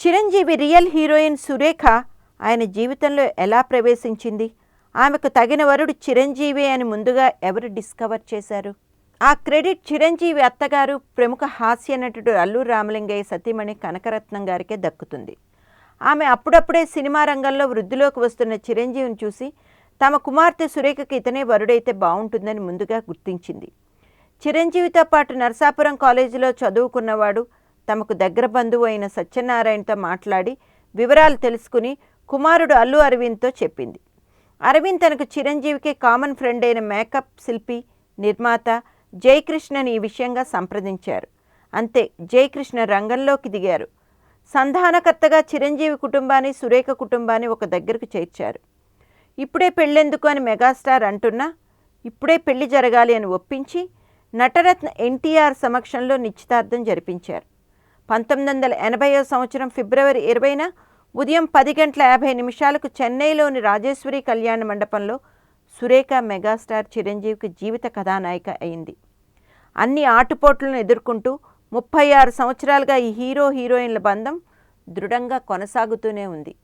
Chiranjeevi real heroine Surekha ఆయన జీవితంలో ఎలా ప్రవేశించింది? ఆమెకు తగిన వరుడు చిరంజీవి అని ముందుగా ఎవరు డిస్కవర్ చేశారు? ఆ క్రెడిట్ చిరంజీవి అత్తగారు ప్రముఖ హాస్య నటుడు అల్లు రామలింగయ్య సతీమణి కనకరత్నం గారికే దక్కుతుంది. ఆమె అప్పుడప్పుడే సినిమా రంగంలో వృద్ధిలోకి వస్తున్న చిరంజీవిని చూసి తమ కుమార్తె సురేఖకి ఇతనే వరుడైతే బాగుంటుందని ముందుగా గుర్తించింది. చిరంజీవితో పాటు నరసాపురం కాలేజీలో చదువుకున్నవాడు తమకు దగ్గర బంధువు అయిన సత్యనారాయణతో మాట్లాడి వివరాలు తెలుసుకుని కుమారుడు అల్లు అరవింద్తో చెప్పింది. అరవింద్ తనకు చిరంజీవికి కామన్ ఫ్రెండ్ అయిన మేకప్ శిల్పి నిర్మాత జయకృష్ణని ఈ విషయంగా సంప్రదించారు. అంతే జయకృష్ణ రంగంలోకి దిగారు. సంధానకర్తగా చిరంజీవి కుటుంబాన్ని సురేఖ కుటుంబాన్ని ఒక దగ్గరకు చేర్చారు. ఇప్పుడే పెళ్ళెందుకు అని మెగాస్టార్ అంటున్నా ఇప్పుడే పెళ్ళి జరగాలి అని ఒప్పించి నటరత్న ఎన్టీఆర్ సమక్షంలో నిశ్చితార్థం జరిపించారు. పంతొమ్మిది వందల ఎనభైవ సంవత్సరం ఫిబ్రవరి ఇరవైన ఉదయం పది గంటల యాభై నిమిషాలకు చెన్నైలోని రాజేశ్వరి కళ్యాణ మండపంలో సురేఖ మెగాస్టార్ చిరంజీవికి జీవిత కథానాయిక అయింది. అన్ని ఆటుపోట్లను ఎదుర్కొంటూ ముప్పై ఆరు సంవత్సరాలుగా ఈ హీరో హీరోయిన్ల బంధం దృఢంగా కొనసాగుతూనే ఉంది.